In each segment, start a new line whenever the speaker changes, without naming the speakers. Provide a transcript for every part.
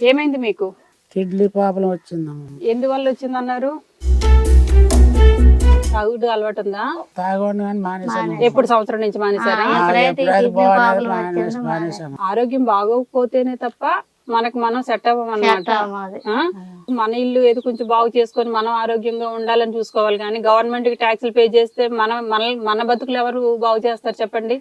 ఏమైంది మీకు?
Kidney problem వచ్చిందమ్మా.
ఎందువల్ల వచ్చిందన్నారు? తాగుడు అలవాటు ఉందా
తాగండి కానీ మానేశాను.
ఎప్పుడు సంవత్సరం నుంచి మానేశారా?
ఆ, ఎప్పుడైతే బాగాలేదు మానేసి మానేశాను.
ఆరోగ్యం బాగోకపోతేనే తప్ప మనకు మనం సెట్ అవ్వమన్నమాట. ఆ? మన ఇల్లు ఏదో కొంచెం బాగు చేసుకొని మనం ఆరోగ్యంగా ఉండాలని చూసుకోవాలి కానీ గవర్నమెంట్కి ట్యాక్సులు పే చేస్తే మన మన మన బతుకులు ఎవరు బాగు చేస్తారు చెప్పండి?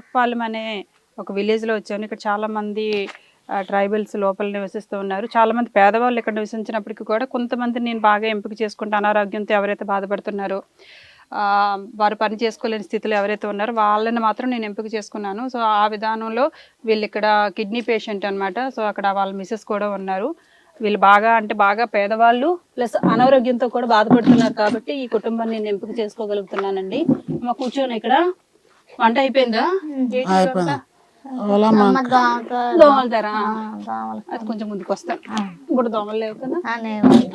ఇక్కడ అనే ఒక విలేజ్లో వచ్చాను. ఇక్కడ చాలామంది ట్రైబల్స్ లోపల నివసిస్తూ ఉన్నారు. చాలామంది పేదవాళ్ళు ఇక్కడ నివసించినప్పటికీ కూడా కొంతమంది నేను బాగా ఎంపిక చేసుకుంటే అనారోగ్యంతో ఎవరైతే బాధపడుతున్నారో వారు పని చేసుకోలేని స్థితిలో ఎవరైతే ఉన్నారో వాళ్ళని మాత్రం నేను ఎంపిక చేసుకున్నాను. సో ఆ విధానంలో వీళ్ళు ఇక్కడ కిడ్నీ పేషెంట్ అన్నమాట. సో అక్కడ వాళ్ళ మిస్సెస్ కూడా ఉన్నారు. వీళ్ళు బాగా అంటే బాగా పేదవాళ్ళు ప్లస్ అనారోగ్యంతో కూడా బాధపడుతున్నారు కాబట్టి ఈ కుటుంబాన్ని నేను ఎంపిక చేసుకోగలుగుతున్నానండి. మా కూర్చొని ఇక్కడ. వంట అయిపోయిందా?
అయిపోయింది.
దోమలుతారా అది కొంచెం ముందుకు వస్తాను ఇప్పుడు దోమలు లేవు కదా?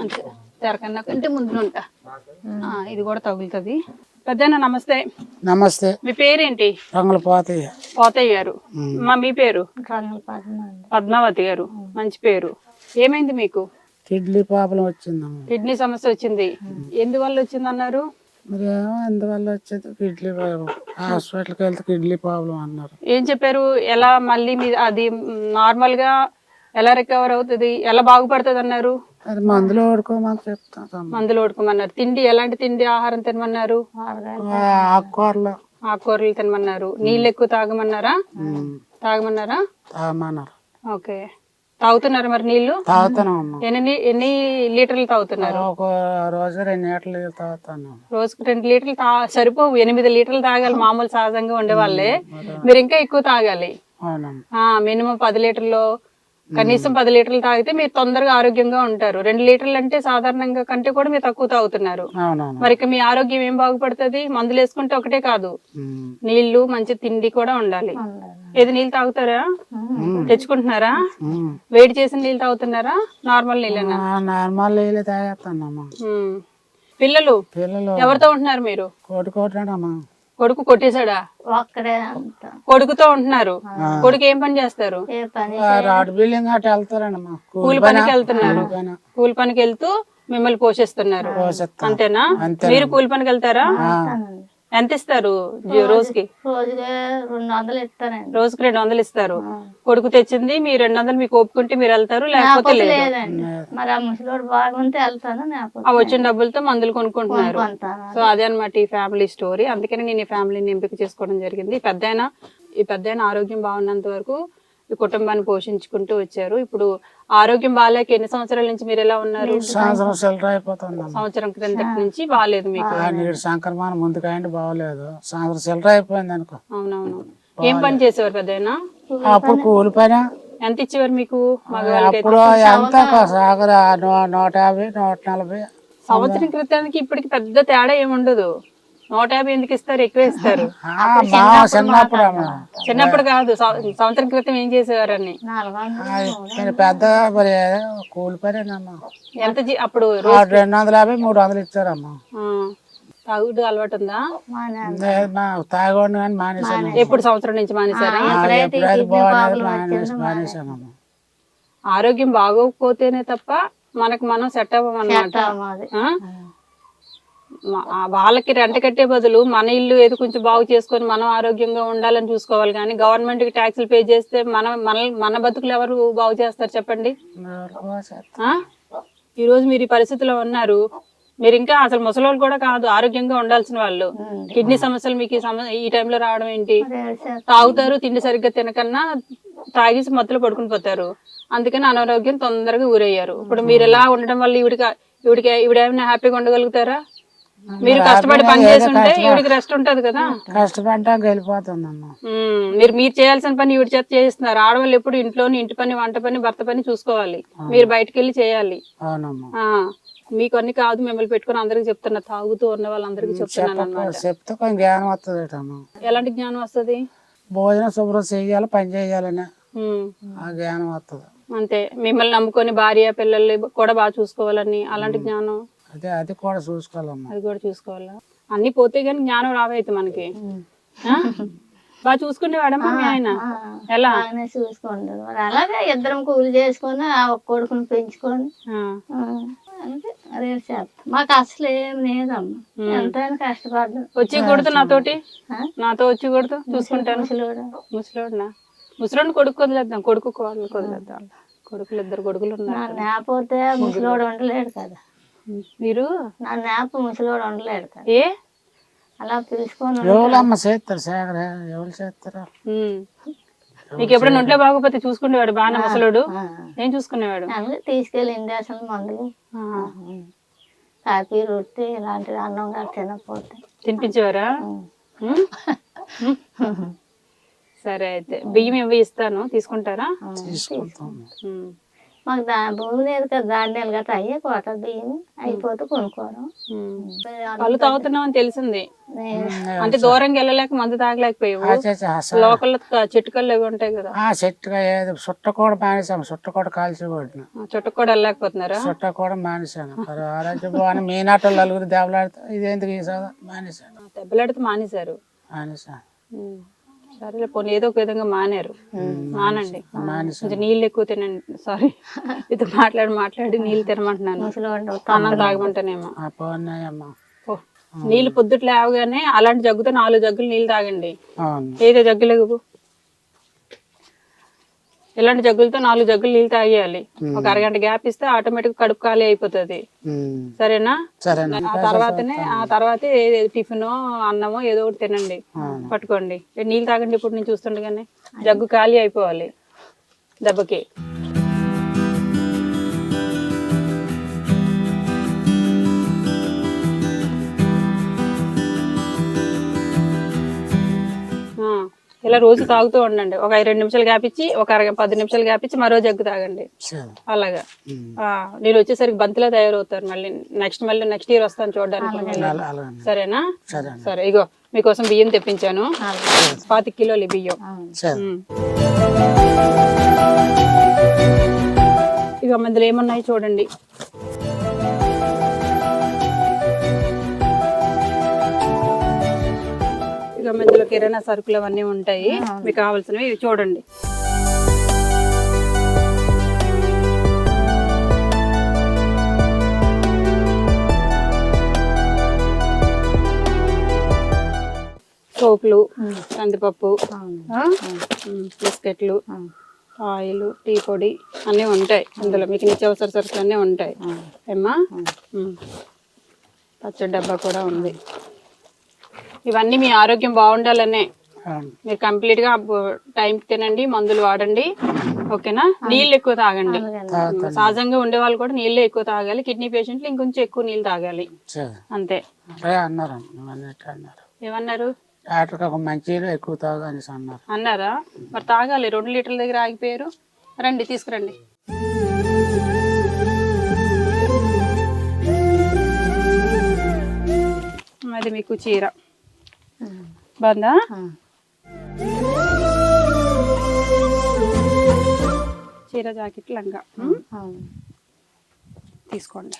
అంతే. తెరకన్నా కంటే ముందు ఉంటా. ఆ, ఇది కూడా తగులుతుంది. పెద్దన్న నమస్తే.
నమస్తే.
మీ పేరేంటి?
రంగులు పోతాయి
పోతయ్య గారు. మా మీ పేరు? పద్మావతి గారు. మంచి పేరు. ఏమైంది మీకు?
కిడ్నీ ప్రాబ్లం వచ్చిందమ్మా.
కిడ్నీ సమస్య వచ్చింది. ఎందువల్ల వచ్చింది అన్నారు
మరి ఏమో అందువల్ల వచ్చేది? Kidney problem. హాస్పిటల్కి వెళ్తే కిడ్నీ ప్రాబ్లం అన్నారు.
ఏం చెప్పారు? ఎలా మళ్ళీ మీ అది నార్మల్గా ఎలా రికవర్ అవుతుంది? ఎలా బాగుపడుతుంది అన్నారు
అది మందులు వాడుకోమని చెప్తాను
మందులు ఓడుకోమన్నారు తిండి ఎలాంటి తిండి ఆహారం తినమన్నారు?
ఆకుకూరలు.
ఆకుకూరలు తినమన్నారు. నీళ్ళు ఎక్కువ తాగమన్నారా? తాగమన్నారా?
తాగమన్నారు.
ఓకే. తాగుతున్నారా మరి నీళ్ళు
తాగుతాను అమ్మా
ఎన్ని ఎన్ని లీటర్లు తాగుతున్నారు?
ఒక రోజు రెండు నీటలు తాగుతాను.
రోజుకు రెండు లీటర్లు తా సరిపోవు. ఎనిమిది లీటర్లు తాగాలి మామూలు సహజంగా ఉండేవాళ్ళే. మీరు. ఇంకా ఎక్కువ తాగాలి. మినిమం పది లీటర్లు కనీసం పది లీటర్లు తాగితే మీరు తొందరగా ఆరోగ్యంగా ఉంటారు. రెండు లీటర్లు అంటే సాధారణంగా కంటే కూడా మీరు తక్కువ తాగుతున్నారు. మరి మీ ఆరోగ్యం ఏం బాగుపడుతుంది? మందులు వేసుకుంటే ఒకటే కాదు. నీళ్ళు మంచి తిండి కూడా ఉండాలి. ఏది నీళ్ళు తాగుతారా? తెచ్చుకుంటున్నారా. వేడి చేసిన నీళ్ళు తాగుతున్నారా? నార్మల్ నీళ్ళేనా?
నార్మల్ నీళ్ళు తాగేస్తానమ్మా.
పిల్లలు
పిల్లలు
ఎవరితో ఉంటున్నారు మీరు?
కోటి
కొడుకు కొట్టేశాడా?
ఒక్కడే అంత.
కొడుకుతో ఉంటున్నారు. కొడుకు ఏం పని చేస్తారు?
ఏ పని
రాడ్ బిల్డింగ్ అటు వెళ్తారండమ్మా
కూలి పనికి వెళ్తున్నారు. కూలి పనికి వెళ్తూ మిమ్మల్ని పోషిస్తున్నారు.
పోషిస్తాం.
అంతేనా?
అంతే.
మీరు కూలి పనికి వెళ్తారా? ఎంత ఇస్తారు రోజుకి
రెండు వందలు
రోజుకి రెండు వందలు ఇస్తారు. కొడుకు తెచ్చింది మీ రెండు వందలు మీకు ఒప్పుకుంటే మీరు వెళ్తారు లేకపోతే లేదు.
లేదండి మరి ఆ ముసలోడు బాగుంటే వెళ్తాను నాకు
ఆ వచ్చిన డబ్బులతో మందులు కొనుక్కుంటున్నారు.
కొంటాను
సో అదే. అనమాట ఈ ఫ్యామిలీ స్టోరీ. అందుకని నేను ఈ ఫ్యామిలీని ఎంపిక చేసుకోవడం జరిగింది. ఈ పెద్దాయన ఈ పెద్దాయన ఆరోగ్యం బాగున్నంత వరకు ఈ కుటుంబాన్ని పోషించుకుంటూ వచ్చారు. ఇప్పుడు ఆరోగ్యం బాగాలేక ఎన్ని సంవత్సరాల నుంచి మీరు ఎలా ఉన్నారు?
సంవత్సరం సిల్లర్ అయిపోతుందమ్మా
సంవత్సరం క్రిందటి నుంచి బాగాలేదు మీకు.
నీడు సంక్రమణ ముందుకు అయింది బాగోలేదు సంవత్సరం సిల్లర్ అయిపోయింది అనుకో.
అవునవును. ఏం పని చేసేవారు పెద్దాయన?
అప్పుడు కూలి పని?
ఎంత ఇచ్చేవారు మీకు
అప్పుడు ఎంత నూట యాభై నూట నలభై.
సంవత్సరం క్రితానికి ఇప్పటికి పెద్ద తేడా ఏమి ఉండదు నూట యాభై ఎందుకు ఇస్తారు ఎక్కువ ఇస్తారు
ఆ, మా చిన్నప్పుడు అమ్మా.
చిన్నప్పుడు కాదు సంవత్సరం క్రితం ఏం చేసేవారని.
పెద్ద మరి కూలి పనేనమ్మా.
ఎంత జీ- అప్పుడు
రెండు వందల యాభై మూడు వందలు ఇచ్చారమ్మా
తాగుడు అలవాటు ఉందా
తాగండి కానీ మానేశాను.
ఎప్పుడు సంవత్సరం నుంచి మానేశారా?
ఆ, ఎప్పుడైతే బాగోలేదు మానేసి మానేశానమ్మా.
ఆరోగ్యం బాగోకపోతేనే తప్ప మనకు మనం సెట్ అవ్వమన్నమాట. వాళ్ళకి రెంట కట్టే బదులు మన ఇల్లు ఏదో కొంచెం బాగు చేసుకొని మనం ఆరోగ్యంగా ఉండాలని చూసుకోవాలి కానీ గవర్నమెంట్కి ట్యాక్సులు పే చేస్తే మన మన మన బతుకులు ఎవరు బాగు చేస్తారు చెప్పండి? ఈ రోజు మీరు ఈ పరిస్థితిలో ఉన్నారు. మీరు ఇంకా అసలు ముసలోళ్ళు కూడా కాదు ఆరోగ్యంగా ఉండాల్సిన వాళ్ళు. కిడ్నీ సమస్యలు మీకు ఈ టైంలో రావడం ఏంటి. తాగుతారు తిండి సరిగ్గా తినకన్నా తాగేసి మత్తులో పడుకుని పోతారు. అందుకని అనారోగ్యం తొందరగా ఊరయ్యారు. ఇప్పుడు మీరు ఎలా ఉండడం వల్ల ఈవిడికి ఈవిడికి ఈవిడేమైనా హ్యాపీగా ఉండగలుగుతారా? మీరు కష్టపడి పని చేస్తుంటే ఈవిడికి రెస్ట్ ఉంటది కదా. ఉమ్, మీరు మీరు చేయాల్సిన పని ఈవిడ చేత చేస్తున్నారు ఆడవాళ్ళు ఎప్పుడు ఇంట్లోని ఇంటి పని వంట పని భర్త పని చూసుకోవాలి. మీరు బయటకు వెళ్ళి చేయాలి మీకు అన్ని కాదు మిమ్మల్ని పెట్టుకుని అందరికి చెప్తున్నా. తాగుతూ ఉన్న వాళ్ళందరికీ చెప్తున్నాను అనమాట
చెప్తే కొంచెం జ్ఞానం వస్తుంది
ఎలాంటి జ్ఞానం వస్తుంది?
భోజనం శుభ్రం చేయాలి పని చేయాలని. ఆ జ్ఞానం వస్తుంది.
అంతే. మిమ్మల్ని నమ్ముకొని భార్య పిల్లల్ని కూడా బాగా చూసుకోవాలని అలాంటి జ్ఞానం.
అదే అది కూడా చూసుకోవాలమ్మా.
అది కూడా చూసుకోవాలా? అన్ని పోతే గానీ జ్ఞానం రావైతే మనకి. ఆ? బాగా చూసుకునేవాడమ్మా మీ ఆయన? ఎలా?
బాగానే చూసుకుంటారు మరి అలాగే ఇద్దరం కూలి చేసుకొని ఆ ఒక్క కొడుకుని పెంచుకొని.
ఆ,
మాకు అసలు ఏం లేదమ్మా. ఎంతైనా కష్టపడ్డాం.
వచ్చి కొడుతు నాతోటి?
ఆ?
నాతో వచ్చి కొడుతు? చూసుకుంటాను.
ముసలోడు?
ముసలోడినా? ముసలోడిని కొడుకు వదిలేద్దాం. కొడుకు కోడలు వదిలేద్దాం. కొడుకులు ఇద్దరు కొడుకులు ఉన్నారు.
నేపోతే ముసలోడు ఉండలేడు కదా.
మీరు?
నా నేప ముసలోడు ఉండలేడు కదా
ఏ?
అలా పిలుచుకొని
ఎవరమ్మ చేస్తారు సేకర ఎవరు చేస్తారు.
మీకు ఎప్పుడైనా ఒంట్లో బాగోపోతే చూసుకునేవాడు బాగా ముసలోడు. ఏం చూసుకునేవాడు.
తీసుకెళ్ళి ఇంజక్షన్ మందులు. కాఫీ రొట్టె ఇలాంటివి అన్నం కూడా తినకపోతే.
తినిపించేవారా. సరే అయితే. బియ్యం ఇవి ఇస్తాను. తీసుకుంటారా.
మాకు దా భూమి లేదు కదా ధాన్యాలు గట్రా అయ్యే కోట బియ్యం అయిపోతే కొనుక్కోవడం.
కళ్ళు తాగుతున్నావు అని తెలిసింది. అంటే దూరంగా వెళ్ళలేక మందు తాగలేకపోయావు.
అసలు
లోకల్ చెట్టు కళ్ళు అవి ఉంటాయి కదా.
ఆ చెట్టుగా ఏదో చుట్ట కూడా మానేసాము చుట్ట కూడా కాల్చి కొట్టిన.
ఆ చుట్టూ కూడా వెళ్ళలేకపోతున్నారా?
చుట్ట కూడా మానేశాను. మరి ఆరోగ్య బాగా మీ నాటో నలుగురు దెబ్బలాడితే ఇది ఎందుకు ఈ
ఆ, దెబ్బలాడితే మానేశారు.
మానేశాను.
సరేలే పోనీ ఏదో ఒక విధంగా మానేరు. మానండి. కొంచెం నీళ్ళు ఎక్కువ తినండి. సారీ ఇది మాట్లాడి మాట్లాడి నీళ్ళు తినమంటున్నాను. అన్నం తాగమంటానేమో. నీళ్ళు పొద్దుట లేవగానే అలాంటి జగ్గుతో నాలుగు జగ్గులు నీళ్ళు తాగండి. ఏదో జగ్గు లేవు ఇలాంటి జగ్గులతో నాలుగు జగ్గులు నీళ్ళు తాగేయాలి. ఒక అరగంట గ్యాప్ ఇస్తే ఆటోమేటిక్ కడుపు ఖాళీ అయిపోతుంది. సరేనా? ఆ తర్వాతనే ఆ తర్వాతే టిఫిన్ అన్నమో ఏదో ఒకటి తినండి. పట్టుకోండి. నీళ్ళు తాగండి ఇప్పుడు నేను చూస్తుండగానే. జగ్గు ఖాళీ అయిపోవాలి. దెబ్బకి. ఇలా రోజు తాగుతూ ఉండండి. ఒక ఐదు రెండు నిమిషాలు గ్యాప్ ఇచ్చి ఒక అరగ పది నిమిషాలు గ్యాప్ ఇచ్చి మరో జగ్గు తాగండి. అలాగా. మీరు వచ్చేసరికి బంతిలో తయారవుతారు మళ్ళీ. నెక్స్ట్ మళ్ళీ నెక్స్ట్ ఇయర్ వస్తాను చూడడానికి సరేనా?
సరే
ఇగో మీకోసం బియ్యం తెప్పించాను. పాతి కిలోలు బియ్యం. ఇక మందులు ఏమున్నాయి చూడండి. కిరాణా సరుకులు అవన్నీ ఉంటాయి. మీకు కావాల్సినవి ఇవి చూడండి. సోపులు కందిపప్పు బిస్కెట్లు ఆయిల్ టీ పొడి అన్నీ ఉంటాయి అందులో. మీకు నిత్యావసర సరుకులు అన్నీ ఉంటాయి. ఏమ్మా. పచ్చడి డబ్బా కూడా ఉంది. ఇవన్నీ మీ ఆరోగ్యం బాగుండాలనే. మీరు కంప్లీట్గా టైంకి తినండి మందులు వాడండి. ఓకేనా? నీళ్ళు ఎక్కువ తాగండి. సహజంగా ఉండే వాళ్ళు కూడా నీళ్ళే ఎక్కువ తాగాలి కిడ్నీ పేషెంట్లు ఇంకొంచెం ఎక్కువ నీళ్ళు తాగాలి. అంతే.
అన్నారు.
ఏమన్నారు?
డాక్టర్కి ఒక మంచి ఎక్కువ తాగు అనేసి అన్నారు.
అన్నారా? మరి తాగాలి. రెండు లీటర్ల దగ్గర ఆగిపోయారు. రండి తీసుకురండి. అది మీకు చీర. బాగుందా చీర జాకెట్ లంగా. తీసుకోండి.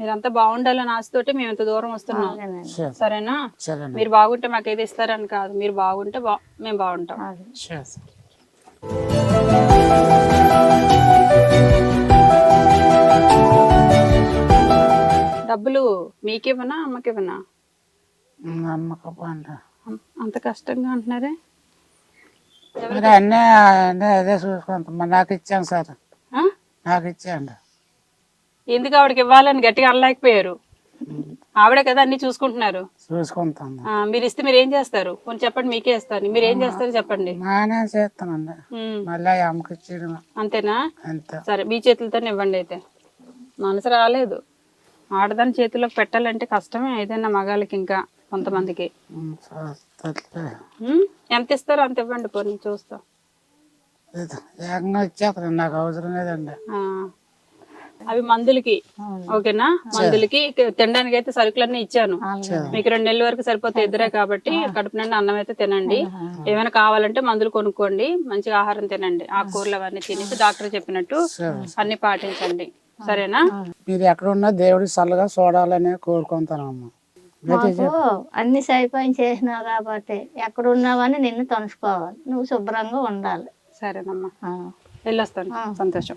మీరంతా బాగుండాలని ఆశతోటి మేము ఇంత దూరం వస్తున్నాం.
సరే
సరేనా?
సరే
మీరు బాగుంటే మాకు ఏది ఇస్తారని కాదు. మీరు బాగుంటే బా మేము బాగుంటాం.
సరే
డబ్బులు మీకేమన్నా అమ్మకేమన్నా?
నమ్మకం అంట
అం- అంత కష్టంగా అంటున్నారే?
మరి అన్నీ అన్నీ అదే చూసుకుంటాం మరి నాకు ఇచ్చాను సార్? నాకు ఇచ్చాండి
ఎందుకు ఆవిడకి ఇవ్వాలని గట్టిగా అనలేకపోయారు? ఆవిడే కదా అన్ని చూసుకుంటున్నారు.
చూసుకుంటాను
ఆ, మీరు ఇస్తే మీరు ఏం చేస్తారు? కొంచెం చెప్పండి మీకే ఇస్తాను. మీరు ఏం చేస్తారు చెప్పండి.
నానే చేస్తానండి.
ఉమ్,
మళ్ళీ అమ్మకి ఇచ్చేయడం.
అంతేనా?
అంతే.
సరే మీ చేతులతో ఇవ్వండి అయితే. మనసు రాలేదు. ఆడదాని చేతిలోకి పెట్టాలంటే కష్టమే ఏదైనా మగాళ్ళకి ఇంకా కొంతమందికి.
ఉమ్, చూస్తలే.
ఉమ్, ఎంత ఇస్తారో అంత ఇవ్వండి పోనీ చూస్తా.
ఇది ఏకంగా ఇచ్చేస్తాను నాకు అవసరం లేదండి.
ఆ, అవి మందులకి. ఓకేనా? మందులకి తినడానికి అయితే సరుకులన్నీ ఇచ్చాను. మీకు రెండు నెలల వరకు సరిపోతే ఇద్దరే కాబట్టి కడుపు నిండా అన్నం అయితే తినండి. ఏమైనా కావాలంటే మందులు కొనుక్కోండి. మంచిగా ఆహారం తినండి. ఆకుకూరలు అవన్నీ తినేసి డాక్టర్ చెప్పినట్టు అన్ని పాటించండి. సరేనా?
మీరు ఎక్కడ ఉన్నా దేవుడి చల్లగా చూడాలని కోరుకుంటానమ్మా.
మాకు అన్ని సైపోయి చేసినావు కాబట్టి ఎక్కడ ఉన్నావని నిన్ను తనుసుకోవాలి నువ్వు శుభ్రంగా ఉండాలి.
సరేనమ్మా.
ఆ.
వెళ్ళొస్తాను. సంతోషం.